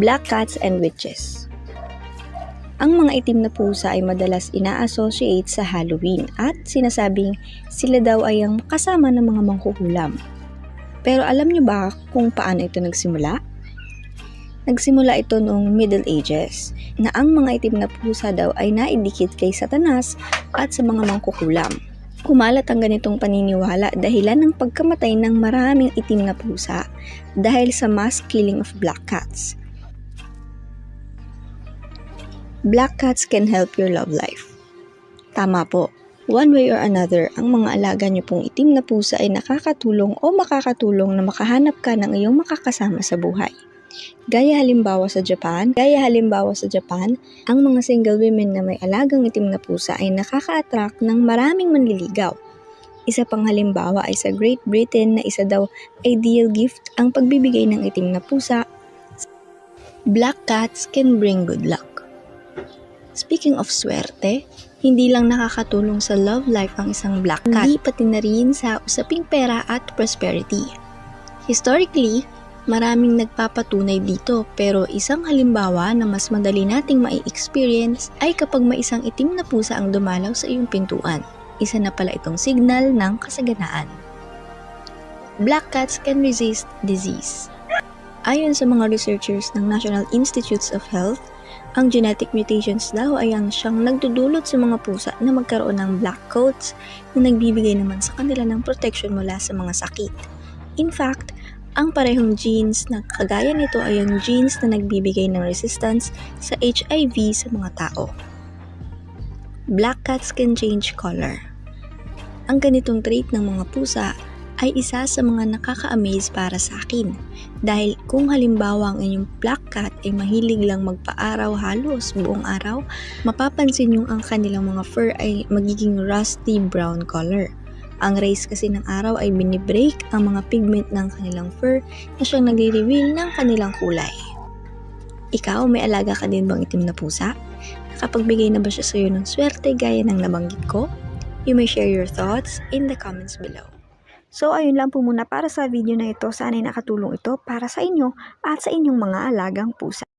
Black Cats and Witches Ang mga itim na pusa ay madalas ina-associate sa Halloween at sinasabing sila daw ay ang kasama ng mga mangkukulam. Pero alam niyo ba kung paano ito nagsimula? Nagsimula ito noong Middle Ages na ang mga itim na pusa daw ay naidikit kay Satanas at sa mga mangkukulam. Kumalat ang ganitong paniniwala dahilan ng pagkamatay ng maraming itim na pusa dahil sa mass killing of black cats. Black cats can help your love life. Tama po. One way or another, ang mga alaga niyo pong itim na pusa ay nakakatulong o makakatulong na makahanap ka ng iyong makakasama sa buhay. Gaya halimbawa sa Japan, gaya halimbawa sa Japan, ang mga single women na may alagang itim na pusa ay nakaka-attract ng maraming manliligaw. Isa pang halimbawa ay sa Great Britain na isa daw ideal gift ang pagbibigay ng itim na pusa. Black cats can bring good luck. Speaking of swerte, hindi lang nakakatulong sa love life ang isang black cat, hindi pati na rin sa usaping pera at prosperity. Historically, maraming nagpapatunay dito pero isang halimbawa na mas madali nating mai-experience ay kapag may isang itim na pusa ang dumalaw sa iyong pintuan. Isa na pala itong signal ng kasaganaan. Black cats can resist disease. Ayon sa mga researchers ng National Institutes of Health, ang genetic mutations daw ay ang siyang nagdudulot sa mga pusa na magkaroon ng black coats na nagbibigay naman sa kanila ng protection mula sa mga sakit. In fact, ang parehong genes na kagaya nito ay ang genes na nagbibigay ng resistance sa HIV sa mga tao. Black cats can change color. Ang ganitong trait ng mga pusa ay isa sa mga nakaka-amaze para sa akin. Dahil kung halimbawa ang inyong black cat ay mahilig lang magpa-araw halos buong araw, mapapansin yung ang kanilang mga fur ay magiging rusty brown color. Ang rays kasi ng araw ay binibreak ang mga pigment ng kanilang fur na siyang nagre-reveal ng kanilang kulay. Ikaw, may alaga ka din bang itim na pusa? Nakapagbigay na ba siya sa iyo ng swerte gaya ng nabanggit ko? You may share your thoughts in the comments below. So ayun lang po muna para sa video na ito. Sana'y nakatulong ito para sa inyo at sa inyong mga alagang pusa.